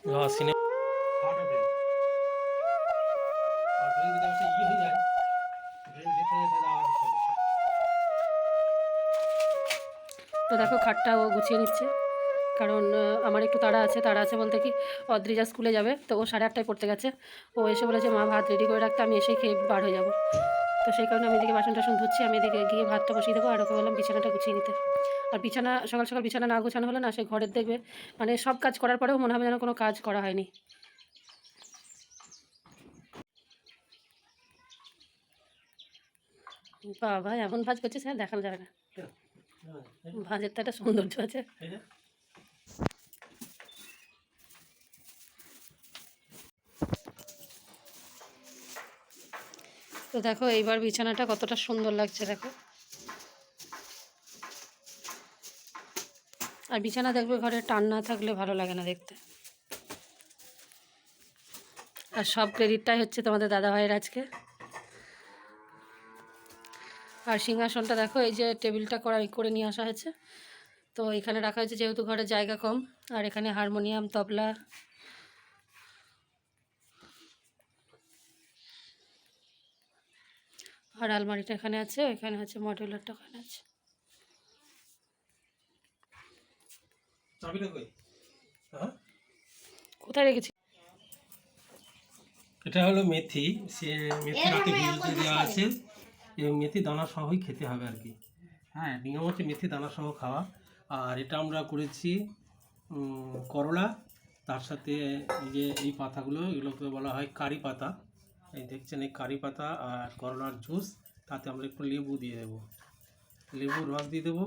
তো দেখো, খাটটা ও গুছিয়ে নিচ্ছে। কারণ আমার একটু তাড়া আছে তাড়া আছে বলতে কি অদ্রিজা স্কুলে যাবে, তো ও সাড়ে আটটায় পড়তে গেছে। ও এসে বলেছে, মা, ভাত রেডি করে রাখতে, আমি এসেই খেয়ে বার হয়ে যাব। তো সেই কারণে আমি এদিকে বাসন টাসন ধুচ্ছি আমি এদিকে গিয়ে ভাতটা বসিয়ে দেবো আর ওকে বললাম বিছানাটা গুছিয়ে নিতে। আর বিছানা সকাল সকাল বিছানা না গোছানো হলে না সে ঘরের দেখবে মানে সব কাজ করার পরেও মনে হবে যেন কোনো কাজ করা হয়নি। বাবা এমন ভাজ করছিস হ্যাঁ দেখানো যাবে না। হ্যাঁ, ভাজের তো একটা সৌন্দর্য আছে। তো দেখো এইবার বিছানাটা কতটা সুন্দর লাগছে, দেখো। আর বিছানা দেখবে ঘরে টান না থাকলে ভালো লাগে না দেখতে। আর সব ক্রেডিটটাই হচ্ছে তোমাদের দাদা ভাইয়ের আজকে। আর সিংহাসনটা দেখো, এই যে টেবিলটা করা করে নিয়ে আসা হয়েছে। তো এখানে রাখা হয়েছে, যেহেতু ঘরে জায়গা কম, আর এখানে হারমোনিয়াম, তবলা আর আলমারিটা এখানে আছে এখানে আছে মডেলারটা ওখানে আছে। চাবিটা কই? কোথায় রেখেছি এটা হলো মেথি সে মেথি রাতে ভিজিয়ে দেওয়া আছে এই মেথি দানা সহই খেতে হবে আর কি। হ্যাঁ নিয়ম হচ্ছে মেথি দানা সহ খাওয়া। আর এটা আমরা করেছি করলা তার সাথে এই যে এই পাতাগুলো এগুলোকে বলা হয় কারি পাতা। এই দেখছেন এই কারি পাতা আর করলার জুস তাতে আমরা একটু লেবু দিয়ে দেবো। লেবুর রস দিয়ে দেবো।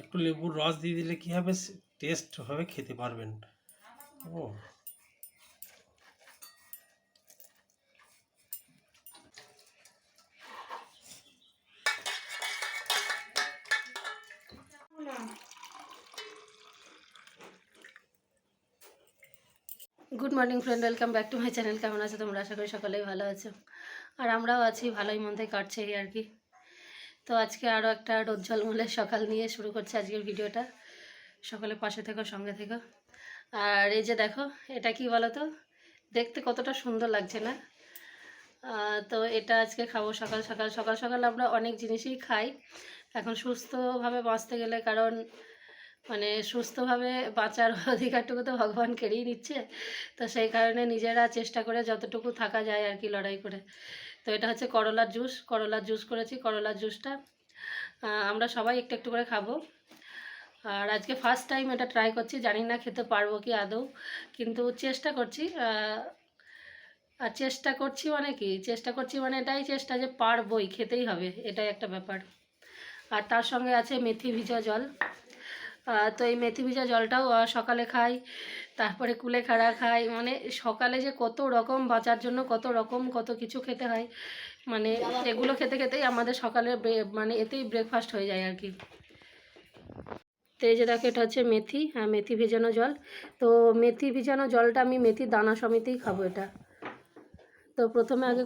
একটু লেবুর রস দিয়ে দিলে কী হবে? টেস্ট হবে খেতে পারবেন। ও। Good morning friend welcome back to my channel কেমন আছো তোমরা? আশা করি সকলেই ভালো আছো। আর আমরাও আছি, ভালোই মন্দাই কাটছে এই আর কি। তো আজকে আরও একটা রোদ ঝলমলের সকাল নিয়ে শুরু করছে আজকের ভিডিওটা। সকালে পাশে থেকো, সঙ্গে থেকো। আর এই যে দেখো, এটা কি বলো তো দেখতে কতটা সুন্দর লাগছে না? তো এটা আজকে খাব সকাল সকাল। সকাল সকাল আমরা অনেক জিনিসই খাই। এখন সুস্থভাবে বাঁচতে গেলে কারণ মানে সুস্থভাবে বাঁচার অধিকারটুকু তো ভগবান কেড়েই নিচ্ছে। তো সেই কারণে নিজেরা চেষ্টা করে যতটুকু থাকা যায় আর কি লড়াই করে। তো এটা হচ্ছে করলার জুস। করলার জুস করেছি, করলার জুসটা। আমরা সবাই একটু একটু করে খাব। আর আজকে ফার্স্ট টাইম এটা ট্রাই করছি। জানি না খেতে পারব কি আদৌ। কিন্তু চেষ্টা করছি। আর চেষ্টা করছি মানে কি? চেষ্টা করছি মানে এটাই চেষ্টা যে পারবই, খেতেই হবে। এটাই একটা ব্যাপার। আর তার সঙ্গে আছে মেথি ভিজা জল। তো এই মেথি ভিজা জলটাও সকালে খাই তারপরে কুলেখাড়া খাই। মানে সকালে যে কত রকম বাঁচার জন্য কত রকম কত কিছু খেতে হয়। মানে এগুলো খেতে খেতেই আমাদের সকালে মানে এতেই ব্রেকফাস্ট হয়ে যায় আর কি। তো এই যে দেখো এটা হচ্ছে মেথি হ্যাঁ মেথি ভেজানো জল। তো মেথি ভেজানো জলটা আমি মেথি দানা সমেতেই খাব এটা। তো প্রথমে আগে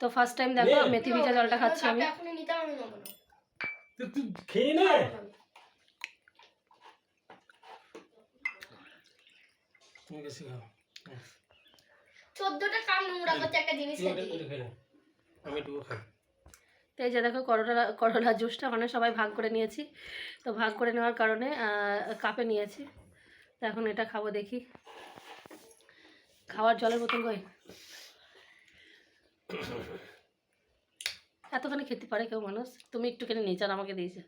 তো ফার্স্ট টাইম দেখো মেথি ভিজা জলটা খাচ্ছি আমি। তুই খেয়ে নে। তো এই যে দেখো করলা করলা জুসটা মানে সবাই ভাগ করে নিয়েছি। তো ভাগ করে নেওয়ার কারণে আহ, কাপে নিয়েছি। তো এখন এটা খাব দেখি। খাওয়ার জলের বোতল কই? এতখানি খেতে পারে কেউ মানুষ? তুমি একটুখানি নিয়েছ আর আমাকে দিয়েছে।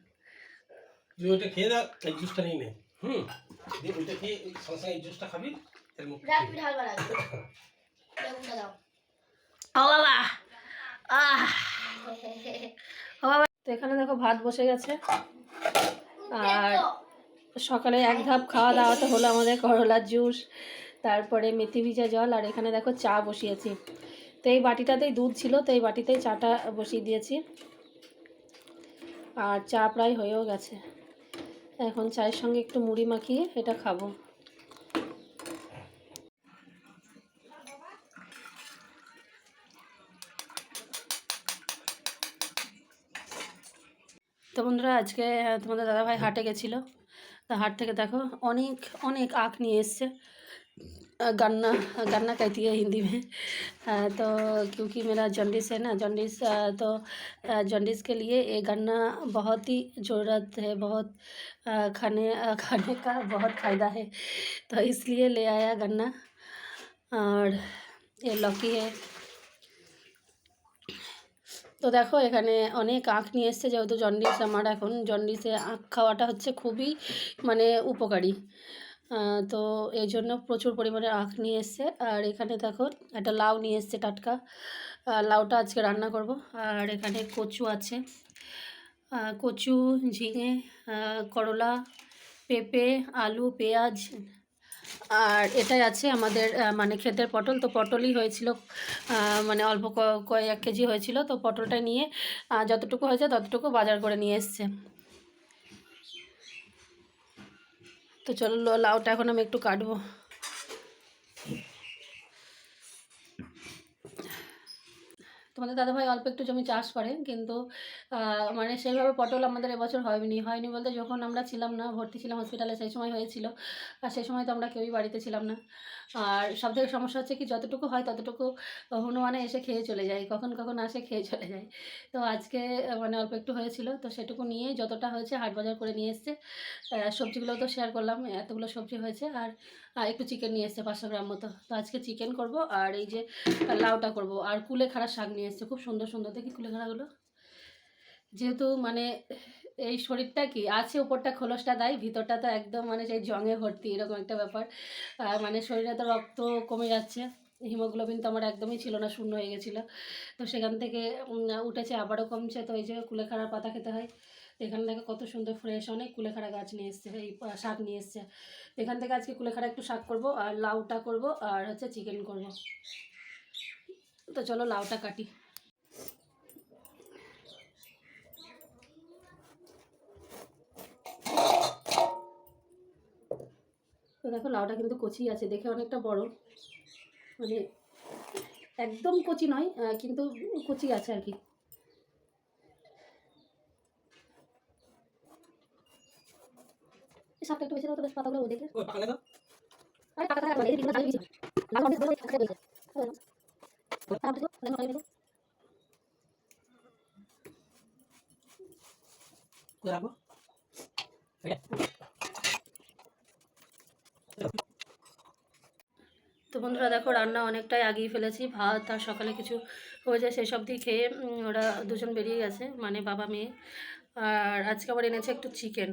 তুই ওইটা খেয়ে দাও এই জুসটা নিয়ে নে। হুম। দিয়ে ওইটা খেয়ে সঙ্গে সঙ্গে এই জুসটা খাবি এর মুখ রাখবি ঢালবার আগে। লেবুটা দাও। ও আহ! তো এখানে দেখো ভাত বসে গেছে। আর সকালে এক ধাপ খাওয়া দাওয়া তো হলো আমাদের করলার জুস তারপরে মেথি ভিজা জল আর এখানে দেখো চা বসিয়েছি। তো এই বাটিটাতেই দুধ ছিল, তো এই বাটিতেই চাটা বসিয়ে দিয়েছি। আর চা প্রায় হয়েও গেছে। এখন চায়ের সঙ্গে একটু মুড়ি মাখিয়ে এটা খাব। তো বন্ধুরা, আজকে তোমাদের দাদাভাই হাটে গেছিল। তা হাট থেকে দেখো, অনেক অনেক আখ নিয়ে এসছে। गन्ना गन्ना कहती है हिंदी में अ, तो क्योंकि मेरा जॉन्डिस है ना जॉन्डिस अ, तो अ, जॉन्डिस के लिए ये गन्ना बहुत ही ज़रूरत है बहुत अ, खाने अ, खाने का बहुत फ़ायदा है तो इसलिए ले आया गन्ना और ये लौकी है তো দেখো এখানে অনেক আখ নিয়ে এসছে যেহেতু জন্ডিস আমার এখন জন্ডিসে আখ খাওয়াটা হচ্ছে খুবই মানে উপকারী আহ, তো এই জন্য প্রচুর পরিমাণে আখ নিয়ে এসছে। আর এখানে দেখো একটা লাউ নিয়ে এসছে টাটকা। লাউটা আজকে রান্না করব। আর এখানে কচু আছে। কচু, ঝিঙে করলা, পেঁপে, আলু, পেঁয়াজ। আর এটাই আছে আমাদের মানে ক্ষেতের পটল। তো পটলই হয়েছিল মানে অল্প কয়েক কেজি হয়েছিল। তো পটলটা নিয়ে যতটুকু হয়েছে ততটুকু বাজার করে নিয়ে এসছে। তো চলো লাউটা এখন আমি একটু কাটবো। তোমাদের দাদাভাই অল্প একটু জমি চাষ করে কিন্তু মানে সেইভাবে পটল আমাদের এবছর হয়নি। হয়নি বলতে যখন আমরা ছিলাম না, ভর্তি ছিলাম হসপিটালে সেই সময় হয়েছিল। আর সেই সময় তো আমরা কেউই বাড়িতে ছিলাম না। আর সব থেকে সমস্যা হচ্ছে কি, যতটুকু হয় ততটুকু হনুমানে এসে খেয়ে চলে যায়, কখন কখন আসে খেয়ে চলে যায়। তো আজকে মানে অল্প একটু হয়েছিল, তো সেটুকু নিয়ে যতটা হয়েছে হাট বাজার করে নিয়ে এসছে। সবজিগুলো তো শেয়ার করলাম, এতগুলো সবজি হয়েছে। আর একটু চিকেন নিয়ে এসছে পাঁচশো গ্রাম মতো। তো আজকে চিকেন করব আর এই যে লাউটা করব। আর কুলেখাড়া শাক নিয়ে এসছে, খুব সুন্দর সুন্দর। দেখি কুলেখাড়াগুলো যেহেতু মানে এই শরীরটা কি, আছে উপরটা খোলসটা দেয়, ভিতরটা তো একদম মানে সেই জঙে ভর্তি, এরকম একটা ব্যাপার। আর মানে শরীরে তো রক্ত কমে যাচ্ছে। হিমোগ্লোবিন তো আমার একদমই ছিল না, শূন্য হয়ে গেছিল। তো সেখান থেকে উঠেছে, আবারও কমছে। তো এই যে কুলেখাড়ার পাতা খেতে হয়। এখান থেকে কত সুন্দর ফ্রেশ অনেক কুলেখাড়া গাছ নিয়ে এসছে, এই শাক নিয়ে এসছে। এখান থেকে আজকে কুলেখাড়া একটু শাক করব, আর লাউটা করব, আর হচ্ছে চিকেন করব। তো চলো লাউটা কাটি। তো দেখো লাউটা কিন্তু কচি আছে, দেখে অনেকটা বড়। মানে একদম কচি নয় কিন্তু কচি আছে আর কি। শাকটা একটু বেশি দাও তো বেশ পাতাগুলো দেখে আরে টাকা টাকা মানে বেশি লাল বেশি রাখব? তো বন্ধুরা দেখো রান্না অনেকটাই আগিয়ে ফেলেছি। ভাত আর সকালে কিছু হয়ে যায় সেই সব দিয়ে খেয়ে ওরা দুজন বেরিয়ে গেছে মানে বাবা মেয়ে। আর আজকে আবার এনেছে একটু চিকেন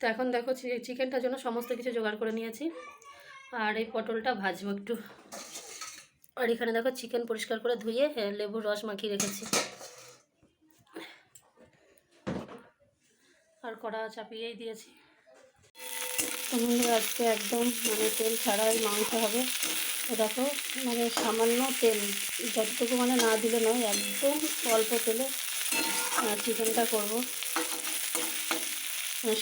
তো এখন দেখো চিকেনটার জন্য সমস্ত কিছু জোগাড় করে নিয়েছি। আর এই পটলটা ভাজবো একটু। আর এখানে দেখো চিকেন পরিষ্কার করে ধুয়ে লেবুর রস মাখিয়ে রেখেছি। আর কড়া চাপিয়েই দিয়েছি। আজকে একদম মানে তেল ছাড়াই মাংস হবে। দেখো মানে সামান্য তেল, যতটুকু মানে না দিলে নয়, একদম অল্প তেলে চিকেনটা করব।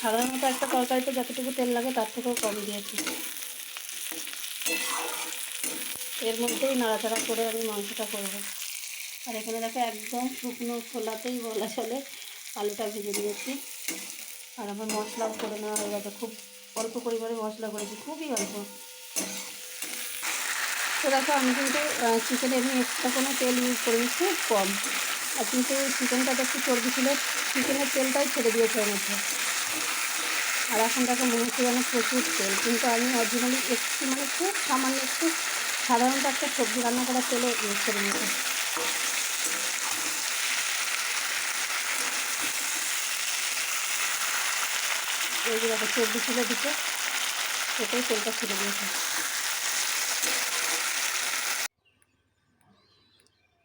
সাধারণত একটা তরকারিতে যতটুকু তেল লাগে তার থেকেও কম দিয়েছি। এর মধ্যেই নাড়াচাড়া করে আমি মাংসটা করব। আর এখানে দেখো একদম শুকনো খোলাতেই বলা চলে আলুটা ভেজে দিয়েছি আর আমার মশলাও করে নেওয়া হয়ে গেছে। খুব অল্প পরিমাণে মশলা করেছি, খুবই অল্প। তো দেখো আমি কিন্তু চিকেনে এমনি এক্সট্রা কোনো তেল ইউজ করিনি, খুব কম। আর কিন্তু চিকেনটা একটু চর্বি ছিল চিকেনের তেলটাই ছেড়ে দিয়েছে ওর মধ্যে। আর এখন দেখো মনে হচ্ছে যেন প্রচুর তেল। কিন্তু আমি অরিজিনালি একটু মানে খুব সামান্য একটু সাধারণত একটা সবজি রান্না করার তেলে ইউজ করে নিয়েছি। এই যে চর্বি ছিল দিতে সেটাই তেলটা ছেড়ে দিয়েছে।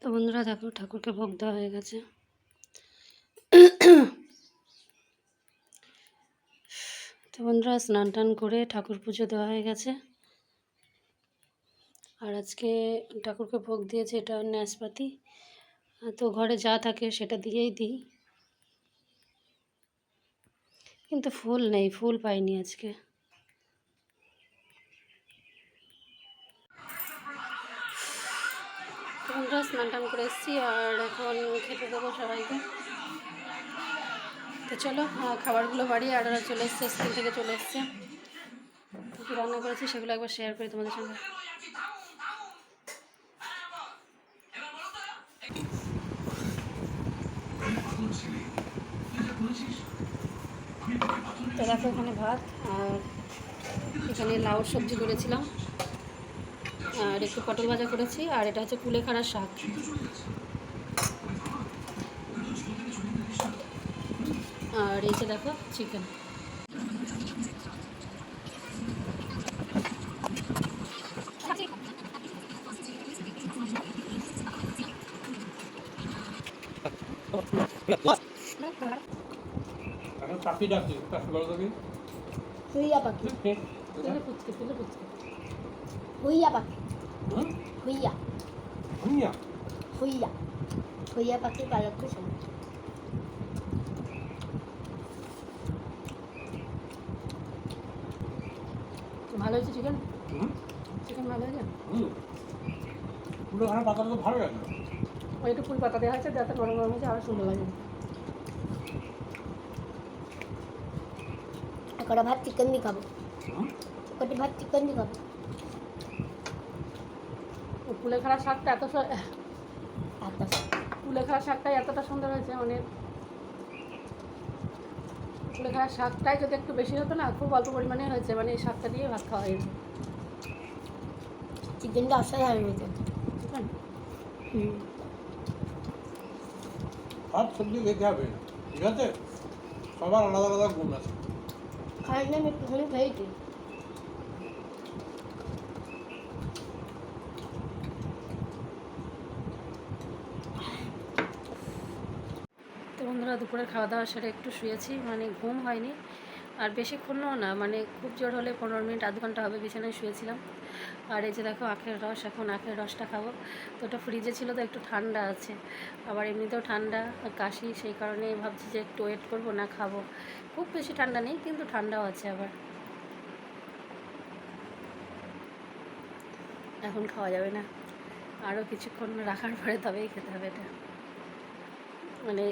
তো বন্ধুরা দেখো ঠাকুরকে ভোগ দেওয়া হয়ে গেছে। বন্ধুরা, স্নান টান করে ঠাকুর পুজো দেওয়া হয়ে গেছে। আর আজকে ঠাকুরকে ভোগ দিয়েছে, এটা ন্যাসপাতি। তো ঘরে যা থাকে সেটা দিয়েই দিই। কিন্তু ফুল নেই, ফুল পাইনি আজকে। স্নান টান করে এসেছি, আর এখন খেতে দেবো সবাইকে। তো চলো খাবারগুলো বাড়ি আর ওরা চলে এসছে, স্কুল থেকে চলে এসছে। কী রান্না করেছি সেগুলো একবার শেয়ার করি তোমাদের সঙ্গে। তো দেখো এখানে ভাত, আর এখানে লাউ সবজি করেছিলাম। আর একটু পটল ভাজা করেছি, আর এটা হচ্ছে কুলেখাড়ার শাক। আর এই যে দেখো চিকেন পাখি ডাকছি পাখি বলো দেখি হুইয়া পাখি। তেলে পুচকে তেলে পুচকে। হুইয়া পাখি। হুম? হুইয়া। ভুইয়া হুইয়া। হুইয়া পাখি পালক হয়েছে চিকেন চিকেন ভালো হয়েছে? হুম। পুরো খানা পাতাটা তো ভালো লাগে। ওই একটু ফুল পাতা দেওয়া হয়েছে যাতে গরম গরম হয়েছে আরও সুন্দর লাগে। একটা ভাত চিকেন দিয়ে খাব। একটা ভাত চিকেন দিয়ে খাব। ও কুলেখাড়ার শাকটা এত আচ্ছা কুলেখাড়ার শাকটাই এতটা সুন্দর হয়েছে মানে কুলেখাড়ার শাকটাই যদি একটু বেশি হতো না খুব অল্প পরিমাণে হয়েছে। মানে এই শাকটা দিয়ে ভাত খাওয়া হয়েছে। চিকেনটা অসাধারণ হয়েছে। হুম। সব সবজি খেতে হবে। ঠিক আছে? সবার আলাদা আলাদা গুণ আছে। খাই না আমি একটুখানি খেয়েছি। বন্ধুরা দুপুরের খাওয়া দাওয়া সেরে একটু শুয়েছি মানে ঘুম হয়নি। আর বেশিক্ষণও না মানে খুব জোর হলে পনেরো মিনিট, আধ ঘণ্টা হবে বিছানায় শুয়েছিলাম। আর এই যে দেখো, আখের রস, এখন আখের রসটা খাব। তো ওটা ফ্রিজে ছিল, তো একটু ঠান্ডা আছে। আবার এমনিতেও ঠান্ডা, কাশি, সেই কারণে ভাবছি যে একটু ওয়েট করব, না খাব। খুব বেশি ঠান্ডা নেই, কিন্তু ঠান্ডাও আছে আবার। এখন খাওয়া যাবে না। আরও কিছুক্ষণ রাখার পরে তবেই খেতে হবে এটা। মানে